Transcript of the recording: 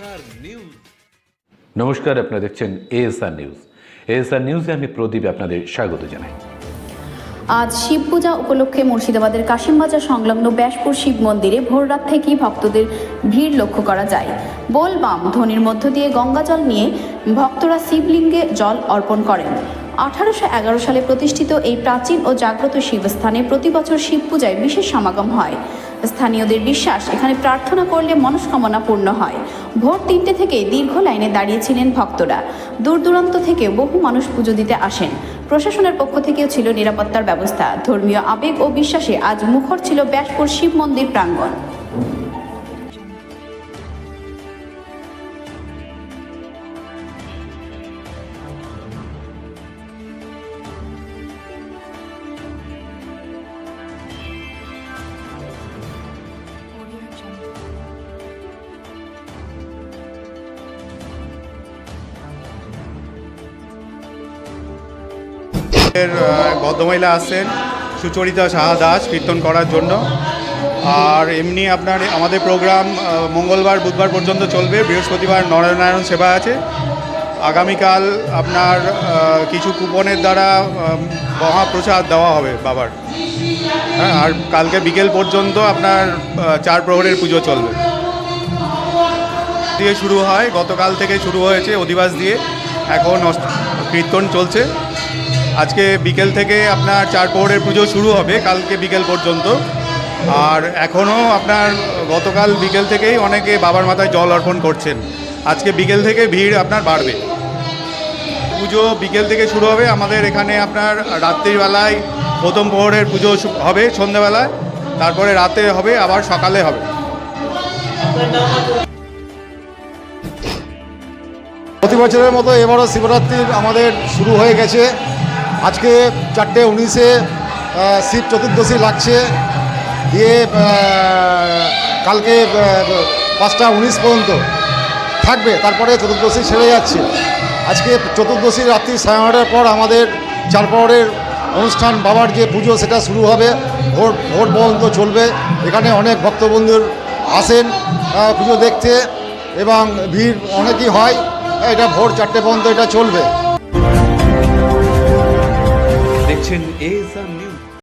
ASR news নমস্কার আপনারা দেখছেন এএসআর নিউজ এএসআর নিউজে আমি প্রদীপ আপনাদের স্বাগত জানাই। আজ শিব পূজা উপলক্ষে মুর্শিদাবাদের কাশিমবাজার সংলগ্ন ব্যাসপুর শিব মন্দিরে ভোররাত থেকেই ভক্তদের ভিড় লক্ষ্য করা যায়। বোলবাম ধ্বনির মধ্য দিয়ে গঙ্গা জল নিয়ে ভক্তরা শিবলিঙ্গে জল অর্পণ করেন। আঠারোশো এগারো সালে প্রতিষ্ঠিত এই প্রাচীন ও জাগ্রত শিবস্থানে প্রতি বছর শিব পূজায় বিশেষ সমাগম হয়। স্থানীয়দের বিশ্বাস এখানে প্রার্থনা করলে মনস্কামনা পূর্ণ হয়। ভোর তিনটে থেকে দীর্ঘ লাইনে দাঁড়িয়েছিলেন ভক্তরা। দূর দূরান্ত থেকে বহু মানুষ পুজো দিতে আসেন। প্রশাসনের পক্ষ থেকেও ছিল নিরাপত্তার ব্যবস্থা। ধর্মীয় আবেগ ও বিশ্বাসে আজ মুখর ছিল ব্যাসপুর শিব মন্দির প্রাঙ্গণ। আহ, ভদ্রমহিলা আসছেন সুচরিতা সাহা দাস কীর্তন করার জন্য। আর এমনি আপনার আমাদের প্রোগ্রাম মঙ্গলবার বুধবার পর্যন্ত চলবে। বৃহস্পতিবার নরনারায়ণ সেবা আছে। আগামীকাল আপনার কিছু কুপনের দ্বারা মহাপ্রসাদ দেওয়া হবে বাবার। হ্যাঁ আর কালকে বিকেল পর্যন্ত আপনার চার প্রহরের পুজো চলবে। দিয়ে শুরু হয় গতকাল থেকে শুরু হয়েছে অধিবাস দিয়ে। এখন কীর্তন চলছে। আজকে বিকেল থেকে আপনার চার প্রহরের পুজো শুরু হবে, কালকে বিকেল পর্যন্ত। আর এখনও আপনার গতকাল বিকেল থেকেই অনেকে বাবার মাথায় জল অর্পণ করছেন। আজকে বিকেল থেকে ভিড় আপনার বাড়বে। পুজো বিকেল থেকে শুরু হবে, আমাদের এখানে আপনার রাত্রিবেলায় প্রথম প্রহরের পুজো হবে সন্ধ্যেবেলায়, তারপরে রাতে হবে, আবার সকালে হবে। প্রতি বছরের মতো এবারও শিবরাত্রির আমাদের শুরু হয়ে গেছে। আজকে চারটে উনিশে শিব চতুর্দশী লাগছে। দিয়ে কালকে পাঁচটা উনিশ পর্যন্ত থাকবে, তারপরে চতুর্দশী ছেড়ে যাচ্ছে। আজকে চতুর্দশী রাত্রি সাড়ে নটার পর আমাদের চার পরের অনুষ্ঠান, বাবার যে পুজো, সেটা শুরু হবে। ভোট ভোট পর্যন্ত চলবে। এখানে অনেক ভক্তবন্ধুর আসেন পুজো দেখতে, এবং ভিড় অনেকই হয়। এটা ভোর চারটে পর্যন্ত এটা চলবে। দেখছেন এএসআর